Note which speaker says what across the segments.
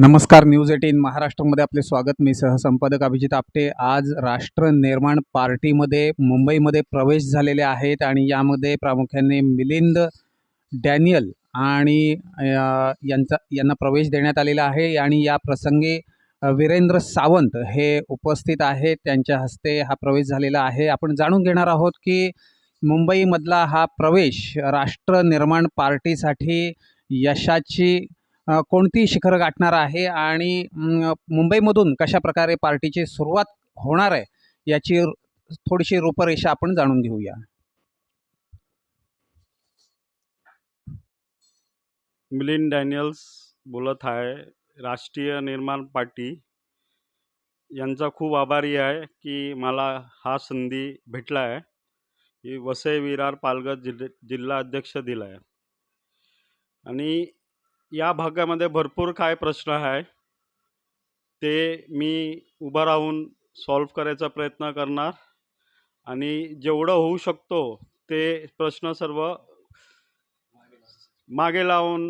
Speaker 1: नमस्कार news eighteen महाराष्ट्रामध्ये आपले स्वागत. मी सहसंपादक अभिजित आपटे. आज राष्ट्र निर्माण पार्टीमध्ये मुंबईमध्ये प्रवेश झालेले आहेत आणि यामध्ये प्रामुख्याने मिलिंद डॅनियल आणि यांचा यांना प्रवेश देण्यात आलेला आहे. आणि या प्रसंगी वीरेंद्र सावंत हे उपस्थित आहेत. त्यांच्या हस्ते हा प्रवेश झालेला आहे. आपण जाणून घेणार आहोत की मुंबईमधला हा प्रवेश राष्ट्र निर्माण पार्टीसाठी यशाची कोणती शिखरं गाठणार आहे आणि मुंबईमधून कशा प्रकारे पार्टीची सुरुवात होणार आहे याची थोडीशी रूपरेषा आपण जाणून घेऊया.
Speaker 2: मिलिंद डॅनियल्स बोलत आहे. राष्ट्रीय निर्माण पार्टी. यांचा खूप आभारी आहे की मला हा संधी भेटला आहे. की वसई विरार पालघर जिल्हे जिल्हा अध्यक्ष दिला आहे आणि या भागामध्ये भरपूर काय प्रश्न आहे ते मी उभं राहून सॉल्व करायचा प्रयत्न करणार. आणि जेवढं होऊ शकतो ते प्रश्न सर्व मागे लावून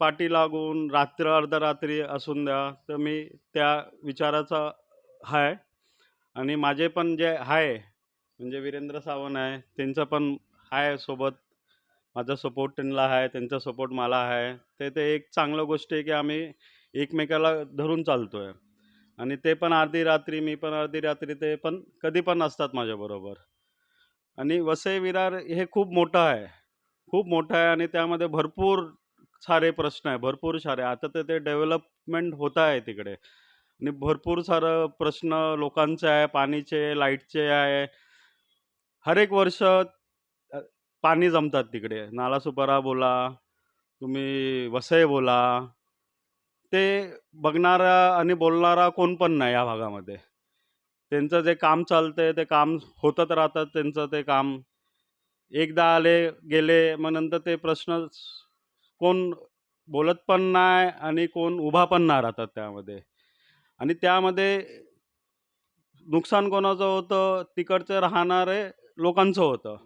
Speaker 2: पाठी लागून रात्र अर्धरात्री असून द्या तर मी त्या विचाराचा आहे आणि माझे पण जे आहे म्हणजे वीरेंद्र सावंत आहे त्यांचं पण आहे सोबत. माझा सपोर्ट त्यांना आहे त्यांचा सपोर्ट मला आहे. ते ते एक चांगलं गोष्ट आहे की आम्ही एकमेकाला धरून चालतो आहे आणि ते पण अर्धी रात्री मी पण अर्धी रात्री ते पण कधी पण असतात माझ्याबरोबर आणि वसई विरार हे खूप मोठं आहे. खूप मोठं आहे आणि त्यामध्ये भरपूर सारे प्रश्न आहे भरपूर सारे. आता तर ते डेव्हलपमेंट होत आहे तिकडे. आणि भरपूर सारं प्रश्न लोकांचे आहे पाणीचे लाईटचे आहे. हर एक वर्ष पाणी जमतात तिकडे. नालासुपारा बोला तुम्ही वसई बोला ते बघणारा आणि बोलणारा कोण पण नाही या भागामध्ये. त्यांचं जे काम चालतंय ते काम होतच राहतात त्यांचं ते काम. एकदा आले गेले मग नंतर ते प्रश्न कोण बोलत पण नाही आणि कोण उभा पण नाही राहतात त्यामध्ये. आणि त्यामध्ये नुकसान कोणाचं होतं? तिकडचं राहणारे लोकांचं होतं.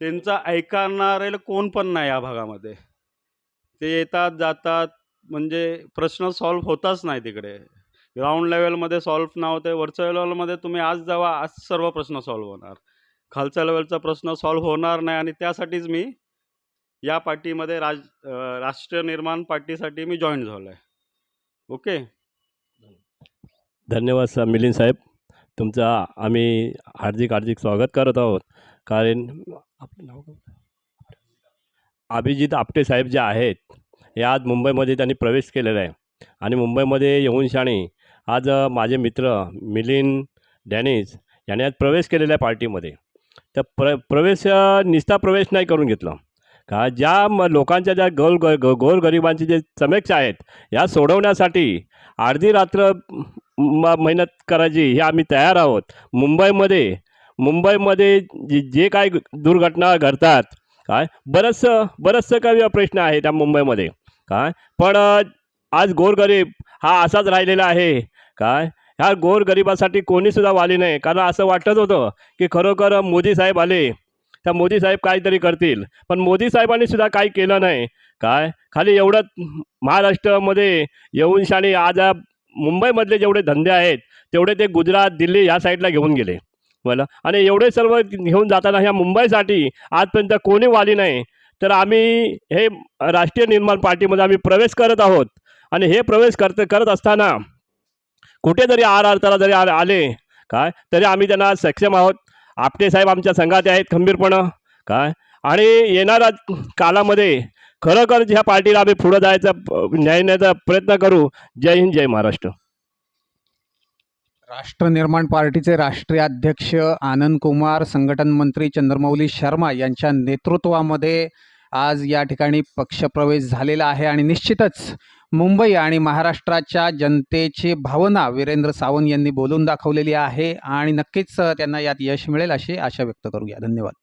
Speaker 2: त्यांचं ऐकणारे कोण पण नाही या भागामध्ये. ते येतात जातात म्हणजे प्रश्न सॉल्व्ह होताच नाही तिकडे. ग्राउंड लेवलमध्ये सॉल्व्ह होते वरच्या लेवलमध्ये तुम्ही आज जावा आज सर्व प्रश्न सॉल्व्ह होणार. खालच्या लेवलचा प्रश्न सॉल्व्ह होणार नाही आणि त्यासाठीच मी या पार्टीमध्ये राज राष्ट्रीय निर्माण पार्टीसाठी मी जॉईन झालो आहे ओके
Speaker 3: धन्यवाद सर मिलिंद साहेब. तुमचा आम्ही हार्दिक हार्दिक स्वागत करत आहोत. कारण आपलं नाव काय? अभिजित आपटे साहेब जे आहेत हे आज मुंबईमध्ये त्यांनी प्रवेश केलेला आहे. आणि मुंबईमध्ये येऊन शाणी आज माझे मित्र मिलिंद डॅनिस यांनी आज प्रवेश केलेला आहे पार्टीमध्ये. तर प्र प्रवेश निस्ता प्रवेश नाही करून घेतलं. का ज्या म लोकांच्या ज्या गोल ग ग- गोरगरिबांची जे समेक्षा आहेत या सोडवण्यासाठी अर्धी रात्र म मेहनत करायची हे आम्ही तयार आहोत. मुंबईमध्ये मुंबईमध्ये जे जे काय दुर्घटना घडतात काय? बरंचसं बरंचसं काही प्रश्न आहे त्या मुंबईमध्ये काय? पण आज गोरगरीब हा असाच राहिलेला आहे काय? ह्या गोरगरिबासाठी कोणीसुद्धा वाली नाही. कारण असं वाटत होतं की खरोखर मोदी साहेब आले त्या मोदी साहेब काहीतरी करतील. पण मोदी साहेबांनी सुद्धा काही केलं नाही काय? खाली एवढं महाराष्ट्रामध्ये येऊन शाणी आज मुंबईमधले जेवढे धंदे आहेत तेवढे ते गुजरात दिल्ली ह्या साईडला घेऊन गेले. मला. आणि एवढे सर्व घेऊन जाताना ह्या मुंबईसाठी आजपर्यंत कोणी वाली नाही. तर आम्ही हे राष्ट्रीय निर्माण पार्टीमध्ये आम्ही प्रवेश करत आहोत. आणि हे प्रवेश करत करत असताना कुठेतरी आर आरताला जरी आले काय? तरी आम्ही त्यांना सक्षम आहोत. आपटे साहेब आमच्या संघात आहेत खंबीरपणं काय? आणि येणाऱ्या कालामध्ये खरोखर ह्या पार्टीला आम्ही पुढं जायचा न्याय प्रयत्न करू. जय हिंद जय महाराष्ट्र.
Speaker 1: राष्ट्र निर्माण पार्टीचे राष्ट्रीय अध्यक्ष आनंद कुमार संघटन मंत्री चंद्रमौली शर्मा यांच्या नेतृत्वामध्ये आज या ठिकाणी पक्षप्रवेश झालेला आहे आणि निश्चितच मुंबई आणि महाराष्ट्राच्या जनतेची भावना वीरेंद्र सावंत यांनी बोलून दाखवलेली आहे आणि नक्कीच त्यांना यात यश मिळेल अशी आशा व्यक्त करूया. धन्यवाद.